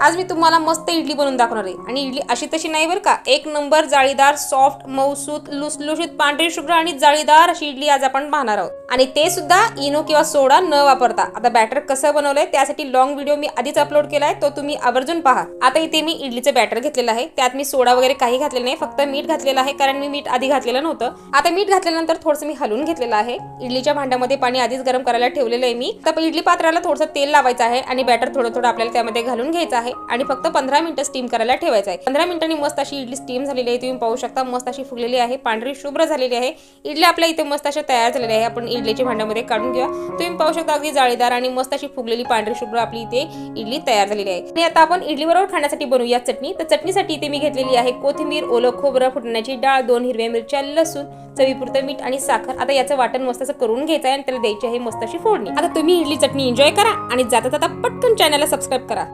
आज मी तुम्हाला मस्त इडली बनवून दाखवणार आहे. आणि इडली अशी तशी नाही बरं का. एक नंबर जाळीदार सॉफ्ट मऊसूत लुसलुशीत पांढरी शुभ्र आणि जाळीदार अशी इडली आज आपण पाहणार आहोत. आणि ते सुद्धा इनो किंवा सोडा न वापरता. आता बॅटर कसं बनवलंय त्यासाठी लॉंग व्हिडिओ मी आधीच अपलोड केलाय तो तुम्ही आवर्जून पहा. आता इथे मी इडलीचं बॅटर घेतलेलं आहे. त्यात मी सोडा वगैरे काही घातलेलं नाही फक्त मीठ घातलेलं आहे कारण मी मीठ आधी घातलेलं नव्हतं. आता मीठ घातल्यानंतर थोडंसं मी हलवून घेतलेलं आहे. इडलीच्या भांड्यामध्ये पाणी आधीच गरम करायला ठेवलेलं आहे मी. तर इडली पात्राला थोडंसं तेल लावायचं आहे आणि बॅटर थोडं थोडं आपल्याला त्यामध्ये घालून घ्यायचं आहे आणि फक्त पंधरा मिनिटं स्टीम करायला ठेवायचं आहे. पंधरा मिनिटांनी मस्त अशी इडली स्टीम झालेली आहे तुम्ही पाहू शकता. मस्त अशी फुगलेली आहे पांढरी शुभ्र झालेली आहे. इडली आपल्या इथे मस्त अशा तयार झालेल्या आहे आपण इडलीच्या भांड्यामध्ये काढून घ्या तुम्ही पाहू शकता अगदी जाळीदार आणि मस्त अशी फुगलेली पांढरी शुभ्र आपली इथे इडली तयार झालेली आहे. आणि आता आपण इडली बरोबर खाण्यासाठी बनवूया चटणी. तर चटणीसाठी इथे मी घेतलेली आहे कोथिंबीर ओलं खोबरं फुटण्याची डाळ दोन हिरव्या मिरच्या लसूण चवीपुरतं मीठ आणि साखर. आता याचं वाटण मस्त असं करून घ्यायचं आहे आणि त्याला द्यायची आहे मस्त अशी फोडणी. आता तुम्ही इडली चटणी एन्जॉय करा आणि जाता जाता पटकन चॅनलला सबस्क्राईब करा.